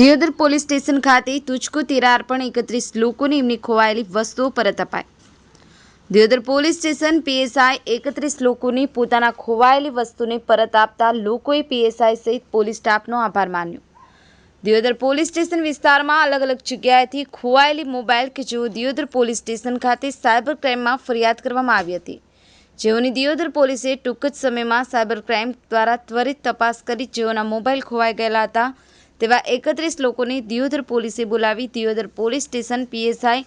Deodar police station ખાતે તુચકુ તિરાર પણ એકત્રીસ લોકોને એમની ખોવાયેલી વસ્તુઓ પરત અપાઈ. દિયોદર પોલીસ સ્ટેશન પીએસઆઈ એકત્રીસ લોકોની પોતાના ખોવાયેલી વસ્તુને પરત આપતા લોકોએ પીએસઆઈ સહિત પોલીસ સ્ટાફનો આભાર માન્યો. દિયોદર પોલીસ સ્ટેશન વિસ્તારમાં અલગ અલગ જગ્યાએથી ખોવાયેલી મોબાઈલ કે જેઓ દિયોદર પોલીસ સ્ટેશન ખાતે સાયબર ક્રાઇમમાં ફરિયાદ કરવામાં આવી હતી. જેઓની દિયોદર પોલીસે ટૂંક જ સમયમાં સાયબર ક્રાઇમ દ્વારા ત્વરિત તપાસ કરી જેઓના મોબાઈલ ખોવાઈ ગયેલા હતા તેવા એકત્રીસ લોકોને દિયોદર પોલીસે બોલાવી Deodar police station PSI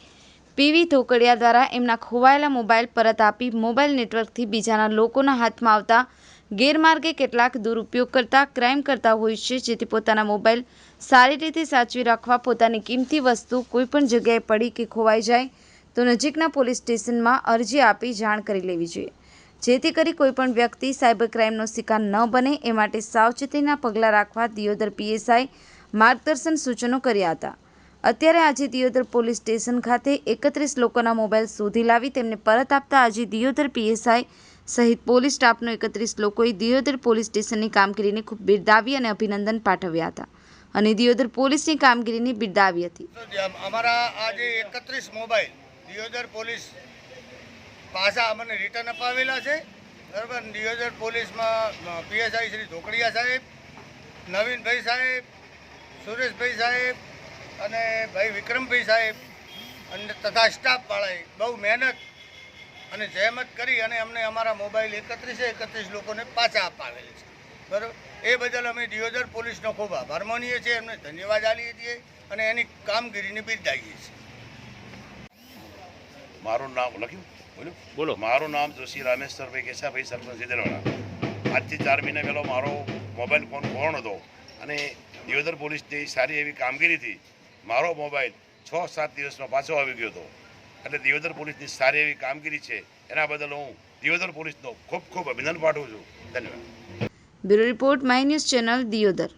PV Dhokadiya દ્વારા એમના ખોવાયેલા મોબાઈલ પરત આપી મોબાઈલ નેટવર્કથી બીજાના લોકોના હાથમાં આવતા ગેરમાર્ગે કેટલાક દુરુપયોગ કરતા ક્રાઇમ કરતા હોય છે, જેથી પોતાના મોબાઈલ સારી રીતે સાચવી રાખવા પોતાની કિંમતી વસ્તુ કોઈપણ જગ્યાએ પડી કે ખોવાઈ જાય તો નજીકના પોલીસ સ્ટેશનમાં અરજી આપી જાણ કરી લેવી જોઈએ. જેથી કરી કોઈપણ વ્યક્તિ સાયબર ક્રાઇમનો શિકાર ન બને, એ માટે સાવચેતીના પગલાં રાખવા દિયોદર પીએસઆઈ માર્ગદર્શન સૂચનો કર્યા હતા. અત્યારે આજે દિયોદર પોલીસ સ્ટેશન ખાતે એકત્રીસ લોકોના મોબાઈલ શોધી લાવી તેમને પરત આપતા આજે દિયોદર પીએસઆઈ સહિત પોલીસ સ્ટાફનો એકત્રીસ લોકોએ દિયોદર પોલીસ સ્ટેશનની કામગીરીને ખૂબ બિરદાવી અને અભિનંદન પાઠવ્યા હતા. અને દિયોદર પોલીસની કામગીરીને બિરદાવી હતી. અમારા આજે એકત્રીસ મોબાઈલ દિયોદર પોલીસ પાછા અમને રિટર્ન અપાવેલા છે. બરાબર? નિયોજન પોલીસમાં પીએસઆઈ શ્રી ધોકડિયા સાહેબ, નવીનભાઈ સાહેબ, સુરેશભાઈ સાહેબ અને ભાઈ વિક્રમભાઈ સાહેબ અને તથા સ્ટાફવાળાએ બહુ મહેનત અને જહેમત કરી અને અમને અમારા મોબાઈલ એકત્રીસે એકત્રીસ લોકોને પાછા અપાવેલ છે. બરાબર? એ બદલ અમે દિયોદર પોલીસનો ખૂબ આભાર માનીએ છીએ. એમને ધન્યવાદ આપીએ છીએ અને એની કામગીરીને બિરદાવીએ છીએ. મારું નામ લખ્યું? બોલ્યું? બોલો. મારું નામ જોશી રામેશ્વરભાઈ કેશાભાઈ સરપંચ સિદ્ધરવાડા આજથી ચાર મહિના પહેલો મારો મોબાઈલ ફોન ખોવાનો હતો? અને દિયોદર પોલીસની સારી એવી કામગીરીથી મારો મોબાઈલ છ સાત દિવસમાં પાછો આવી ગયો હતો. એટલે દિયોદર પોલીસની સારી એવી કામગીરી છે. એના બદલ હું દિયોદર પોલીસનો ખૂબ ખૂબ અભિનંદન પાઠવું છું. ધન્યવાદ. Bureau report my news channel Deodar.